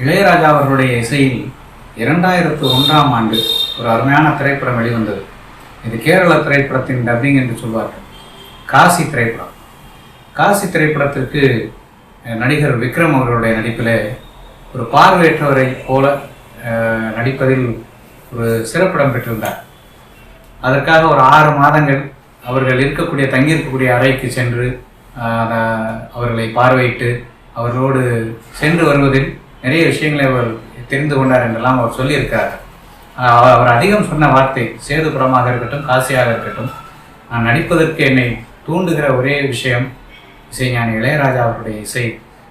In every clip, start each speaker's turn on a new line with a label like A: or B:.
A: இளையராஜா அவர்களுடைய இசையில் இரண்டாயிரத்து ஒன்றாம் ஆண்டு ஒரு அருமையான திரைப்படம் வெளிவந்தது. இது கேரள திரைப்படத்தின் டப்பிங் என்று சொல்வார்கள். காசி திரைப்படம். காசி திரைப்படத்திற்கு நடிகர் விக்ரம் அவர்களுடைய நடிப்பில் ஒரு பார்வையற்றவரை போல நடிப்பதில் ஒரு சிறப்பிடம் பெற்றிருந்தார். அதற்காக ஒரு ஆறு மாதங்கள் அவர்கள் இருக்கக்கூடிய தங்கியிருக்கக்கூடிய அறைக்கு சென்று அவர்களை பார்வையிட்டு அவர்களோடு சென்று வருவதில் நிறைய விஷயங்களை அவர் தெரிந்து கொண்டார் என்றெல்லாம் அவர் சொல்லியிருக்கார். அவர் அவர் அதிகம் சொன்ன வார்த்தை சேதுபுரமாக இருக்கட்டும் காசியாக இருக்கட்டும் நான் நடிப்பதற்கு என்னை தூண்டுகிற ஒரே விஷயம் இசைஞானி இளையராஜா அவருடைய இசை.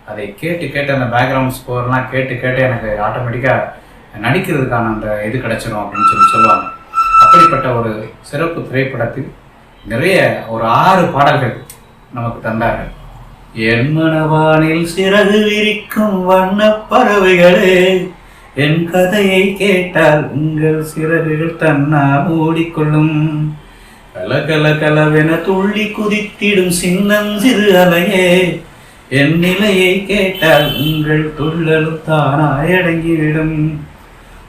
A: அதை கேட்டு கேட்டு அந்த பேக்ரவுண்ட் ஸ்கோர்லாம் கேட்டு கேட்டு எனக்கு ஆட்டோமேட்டிக்காக நடிக்கிறதுக்கான அந்த இது கிடச்சிடும் அப்படின்னு சொல்லி சொல்லுவாங்க. அப்படிப்பட்ட ஒரு சிறப்பு திரைப்படத்தில் நிறைய ஒரு ஆறு பாடல்கள் நமக்கு தந்தார்கள். என் மனவானில் சிறகு விரிக்கும் வண்ண பறவைகளே என் கதையை கேட்டால் உங்கள் சிறகுகள் தன்னால் மூடிக்கொள்ளும். கல கல கலவென துள்ளி குதித்திடும் சின்னஞ்சிறு அலையே என் நிலையை கேட்டால் உங்கள் துள்ளலும் தானாய் அடங்கிவிடும்.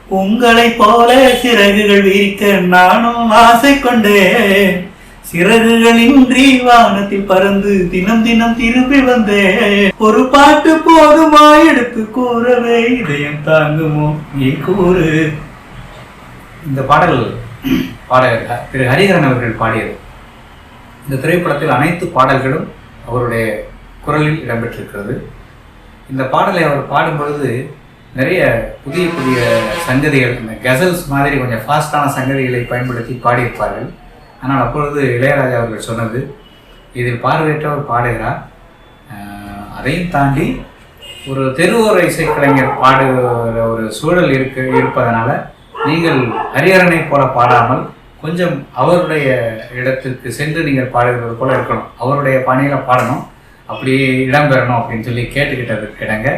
A: உங்களைப் போல சிறகுகள் விரிக்க நானும் ஆசை கொண்டேன். சிறகுகளின்றி வானத்தில் பறந்து தினம் தினம் திரும்பி வந்தேன் ஒரு பாட்டு போதுமா எடுத்து கூறவே இதயம் தாங்குமோ? நீ கூறு. இந்த பாடல் பாடகர் திரு ஹரிஹரன் அவர்கள் பாடியது. இந்த திரைப்படத்தில் அனைத்து பாடல்களும் அவருடைய குரலில் இடம்பெற்றிருக்கிறது. இந்த பாடலை அவர் பாடும்பொழுது நிறைய புதிய புதிய சங்கதிகள் இந்த கசல்ஸ் மாதிரி கொஞ்சம் ஃபாஸ்டான சங்கதிகளை பயன்படுத்தி பாடியிருப்பார்கள். ஆனால் அப்பொழுது இளையராஜா அவர்கள் சொன்னது இதில் பார்வையற்றவர் பாடுகிறார் அதையும் தாண்டி ஒரு தெருவோர இசைக்கலைஞர் பாடுகிற ஒரு சூழல் இருக்கு இருப்பதனால நீங்கள் ஹரிஹரனை போல பாடாமல் கொஞ்சம் அவருடைய இடத்துக்கு சென்று நீங்கள் பாடுகிறது போல இருக்கணும். அவருடைய பணியில் பாடணும். அப்படி இடம்பெறணும் அப்படின்னு சொல்லி கேட்டுக்கிட்டதுக்கு இடங்க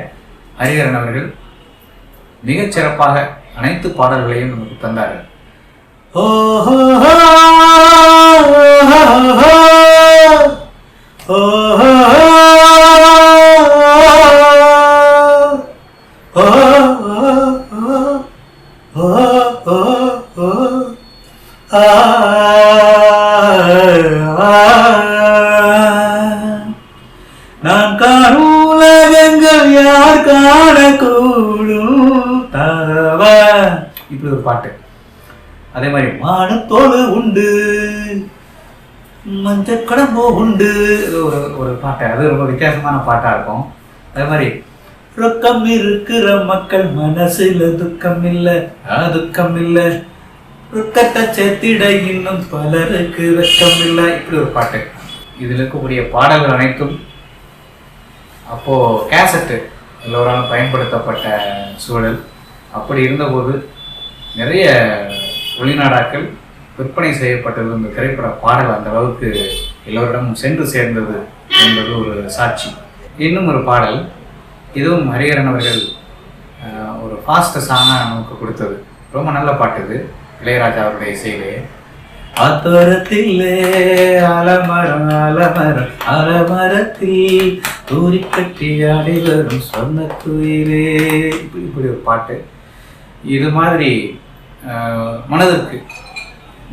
A: ஹரிஹரன் அவர்கள் மிகச் சிறப்பாக அனைத்து பாடல்களையும் நமக்கு தந்தார்கள். நான் காணும் உலகங்கள் யார் காணக்கூடும்? தரவ. இப்படி ஒரு பாட்டு. அதே மாதிரி மானத்தோடு உண்டு மஞ்சள் கடம்போ உண்டு. ஒரு ஒரு பாட்டு. அது ரொம்ப வித்தியாசமான பாட்டாக இருக்கும். அதே மாதிரி ரொக்கம் இருக்கிற மக்கள் மனசுல துக்கம் இல்லை அதுக்கம் துக்கம் இல்ல. ரொக்கத்தை சேர்த்திட இன்னும் பலருக்கு வெக்கம் இல்லை. இப்படி ஒரு பாட்டு. இதில் இருக்கக்கூடிய பாடல்கள் அனைத்தும் அப்போது கேசட்டு எல்லோராலும் பயன்படுத்தப்பட்ட சூழல். அப்படி இருந்தபோது நிறைய வெளிநாடாக்கள் விற்பனை செய்யப்பட்டது இந்த திரைப்பட பாடல் அந்த அளவுக்கு எல்லோரிடமும் சென்று சேர்ந்தது என்பது ஒரு சாட்சி. இன்னும் ஒரு பாடல் இதுவும் ஹரிஹரன் அவர்கள் ஒரு ஃபாஸ்ட் சாங்காக நமக்கு கொடுத்தது. ரொம்ப நல்ல பாட்டு இது இளையராஜா அவருடைய இசையிலே. அத்தரத்திலே அலமரம் அலமரம் அலமரத்தில் தூரி கட்டி ஆடி வரும் சொன்ன துயிலே. இப்படி இப்படி ஒரு பாட்டு. இது மாதிரி மனதிற்கு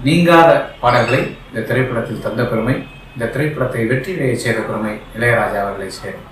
A: நீங்காத பாடல்களை இந்த திரைப்படத்தில் தந்த பெருமை இந்த திரைப்படத்தை வெற்றியடைய செய்த பெருமை இளையராஜா அவர்களை சேரும்.